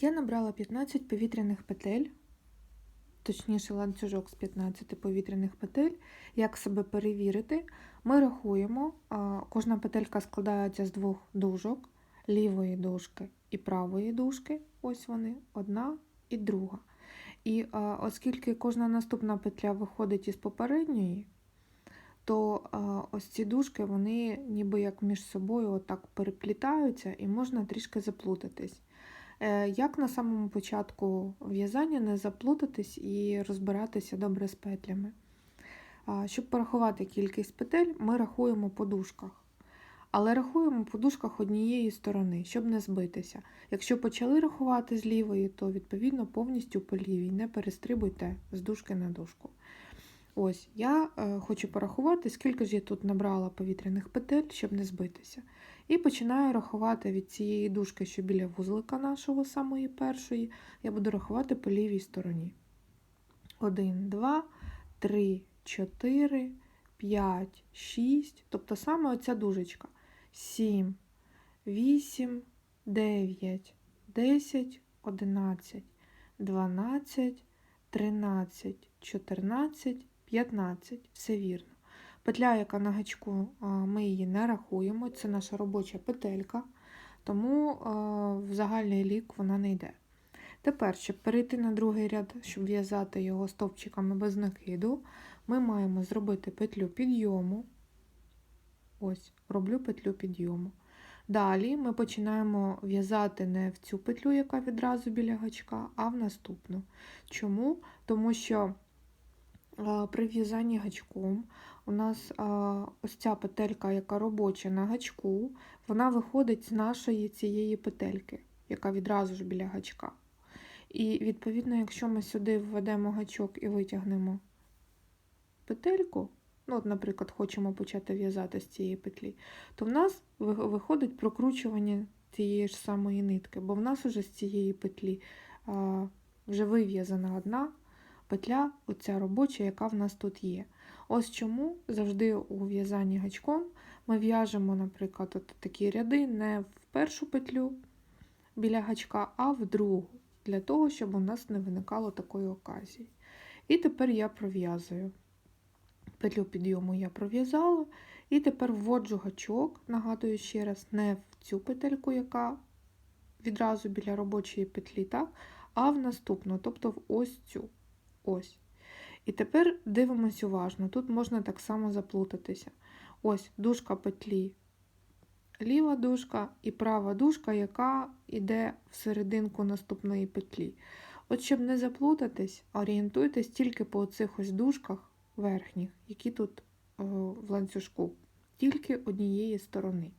Я набрала 15 повітряних петель, точніше ланцюжок з 15 повітряних петель. Як себе перевірити? Ми рахуємо, кожна петелька складається з двох дужок, лівої дужки і правої дужки. Ось вони, одна і друга. І оскільки кожна наступна петля виходить із попередньої, то ось ці дужки вони ніби як між собою отак переплітаються і можна трішки заплутатись. Е, Як на самому початку в'язання не заплутатись і розбиратися добре з петлями? Щоб порахувати кількість петель, ми рахуємо по дужках. Але рахуємо по дужках однієї сторони, щоб не збитися. Якщо почали рахувати з лівої, то відповідно повністю по лівій. Не перестрибуйте з дужки на дужку. Ось, я е, хочу порахувати, скільки ж я тут набрала повітряних петель, щоб не збитися. І починаю рахувати від цієї дужки, що біля вузлика нашого, самої першої, я буду рахувати по лівій стороні. 1, 2, 3, 4, 5, 6. Тобто саме оця дужечка. 7, 8, 9, 10, 11, 12, 13, 14, 15. Все вірно. Петля, яка на гачку, ми її не рахуємо, це наша робоча петелька, тому в загальний лік вона не йде. Тепер, щоб перейти на другий ряд, щоб в'язати його стовпчиками без накиду, ми маємо зробити петлю підйому. Ось, роблю петлю підйому. Далі ми починаємо в'язати не в цю петлю, яка відразу біля гачка, а в наступну. Чому? Тому що при в'язанні гачком у нас ось ця петелька, яка робоча на гачку, вона виходить з нашої цієї петельки, яка відразу ж біля гачка. І відповідно, якщо ми сюди введемо гачок і витягнемо петельку, ну, от, наприклад, хочемо почати в'язати з цієї петлі, то в нас виходить прокручування цієї ж самої нитки, бо в нас уже з цієї петлі вже вив'язана одна петля, оця робоча, яка в нас тут є. Ось чому завжди у в'язанні гачком ми в'яжемо, наприклад, от такі ряди не в першу петлю біля гачка, а в другу, для того, щоб у нас не виникало такої оказії. І тепер я пров'язую. Петлю підйому я пров'язала, і тепер вводжу гачок, нагадую ще раз, не в цю петельку, яка відразу біля робочої петлі, так, а в наступну, тобто в ось цю. Ось. І тепер дивимось уважно. Тут можна так само заплутатися. Ось дужка петлі, ліва дужка і права дужка, яка йде в серединку наступної петлі. От щоб не заплутатись, орієнтуйтесь тільки по оцих ось дужках верхніх, які тут о, в ланцюжку, тільки однієї сторони.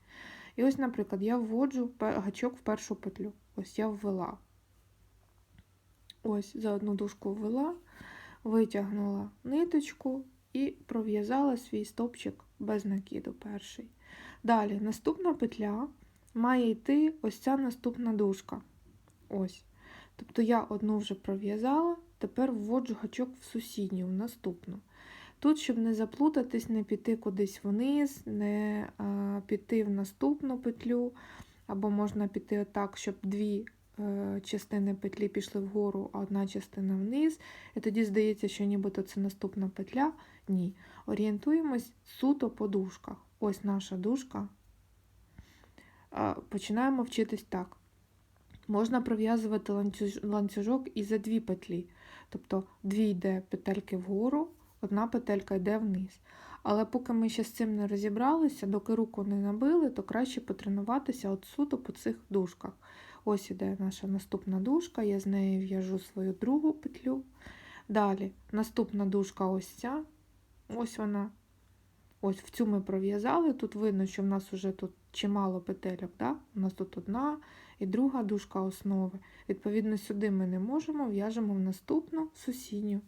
І ось, наприклад, я вводжу гачок в першу петлю. Ось я ввела. Ось за одну дужку ввела, витягнула ниточку і пров'язала свій стовпчик без накиду перший. Далі наступна петля має йти ось ця наступна дужка. Ось. Тобто я одну вже пров'язала, тепер вводжу гачок в сусідню, в наступну. Тут, щоб не заплутатись, не піти кудись вниз, не а, піти в наступну петлю, або можна піти отак, щоб дві частини петлі пішли вгору, а одна частина вниз. І тоді здається, що нібито це наступна петля. Ні. Орієнтуємось суто по дужках. Ось наша дужка. Починаємо вчитись так. Можна пров'язувати ланцюжок і за дві петлі. Тобто дві йде петельки вгору, одна петелька йде вниз. Але поки ми ще з цим не розібралися, доки руку не набили, то краще потренуватися от суто по цих дужках. Ось іде наша наступна дужка, я з нею в'яжу свою другу петлю. Далі наступна дужка ось ця. Ось вона. Ось в цю ми пров'язали. Тут видно, що в нас вже тут чимало петельок. Да? У нас тут одна і друга дужка основи. Відповідно, сюди ми не можемо, в'яжемо в наступну сусідню.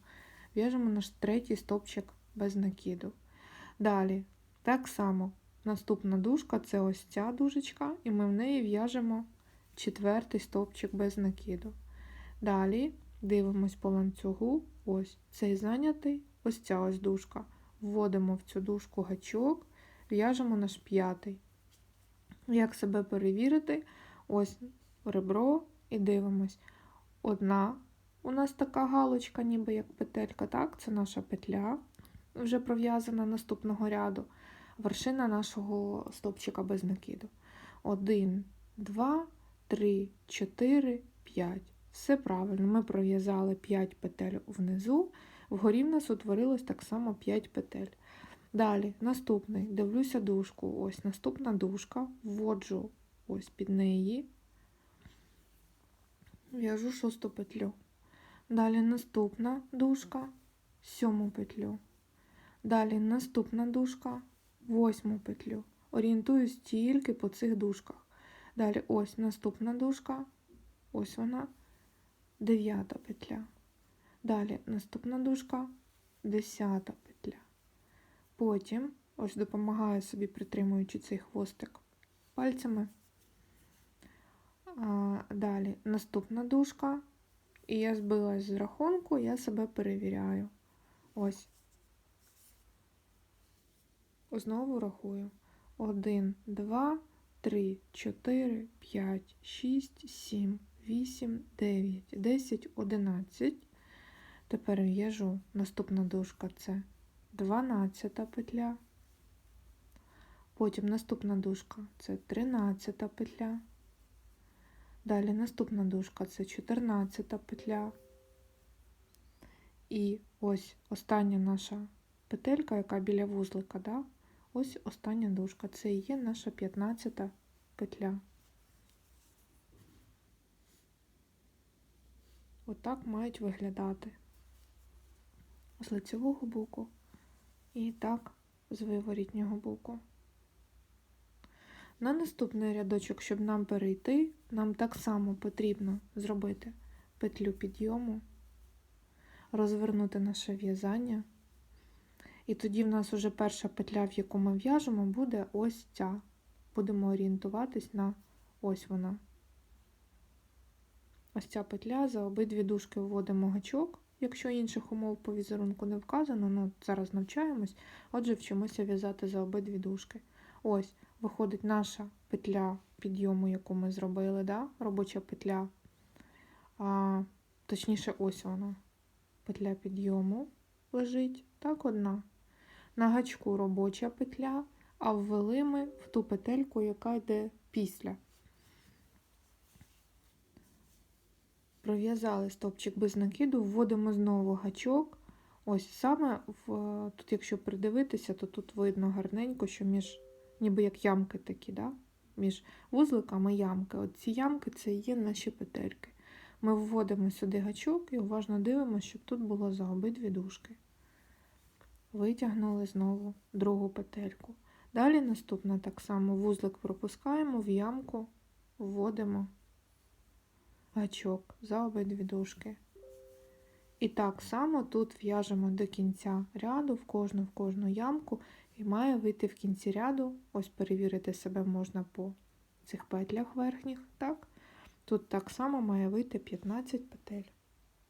В'яжемо наш третій стовпчик без накиду. Далі, так само, наступна дужка це ось ця дужечка, і ми в неї в'яжемо четвертий стовпчик без накиду. Далі дивимось по ланцюгу, ось цей зайнятий, ось ця ось дужка. Вводимо в цю дужку гачок, в'яжемо наш п'ятий. Як себе перевірити? Ось ребро, і дивимось. Одна у нас така галочка, ніби як петелька, так? Це наша петля, вже пров'язана наступного ряду. Вершина нашого стовпчика без накиду. Один, два, три, чотири, п'ять. Все правильно. Ми пров'язали 5 петель внизу, вгорі в нас утворилось так само 5 петель. Далі, наступний, дивлюся дужку. Ось наступна дужка, вводжу ось під неї, в'яжу шосту петлю. Далі наступна дужка, сьому петлю. Далі наступна дужка, восьму петлю. Орієнтуюсь тільки по цих дужках. Далі ось наступна дужка, ось вона, дев'ята петля. Далі наступна дужка, десята петля. Потім, ось допомагаю собі, притримуючи цей хвостик пальцями. А, далі наступна дужка, і я збилась з рахунку, я себе перевіряю. Ось. Знову рахую. 1, 2, 3, 4, 5, 6, 7, 8, 9, 10, 11. Тепер в'яжу наступна дужка це 12 петля. Потім наступна дужка це 13 петля. Далі наступна дужка це 14 петля. І ось остання наша петелька, яка біля вузлика, да? Ось остання дужка. Це і є наша 15 петля. Отак мають виглядати з лицевого боку і так з виворітнього боку. На наступний рядочок, щоб нам перейти, нам так само потрібно зробити петлю підйому, розвернути наше в'язання. І тоді в нас вже перша петля, в яку ми в'яжемо, буде ось ця. Будемо орієнтуватись на ось вона. Ось ця петля, за обидві дужки вводимо гачок, якщо інших умов по візерунку не вказано, ну зараз навчаємось, отже, вчимося в'язати за обидві дужки. Ось, виходить наша петля підйому, яку ми зробили, да? робоча петля. А, Точніше, ось вона. Петля підйому лежить, так, одна. На гачку робоча петля, а ввели ми в ту петельку, яка йде після. Пров'язали стовпчик без накиду, вводимо знову гачок. Ось саме в, тут, якщо придивитися, то тут видно гарненько, що між, ніби як ямки такі, да? між вузликами ямки. От ці ямки це є наші петельки. Ми вводимо сюди гачок і уважно дивимося, щоб тут було за обидві дужки. Витягнули знову другу петельку. Далі наступна так само вузлик пропускаємо в ямку, вводимо гачок за обидві дужки. І так само тут в'яжемо до кінця ряду, в кожну в кожну ямку, і має вийти в кінці ряду, ось перевірити себе можна по цих петлях верхніх. так? Тут так само має вийти 15 петель.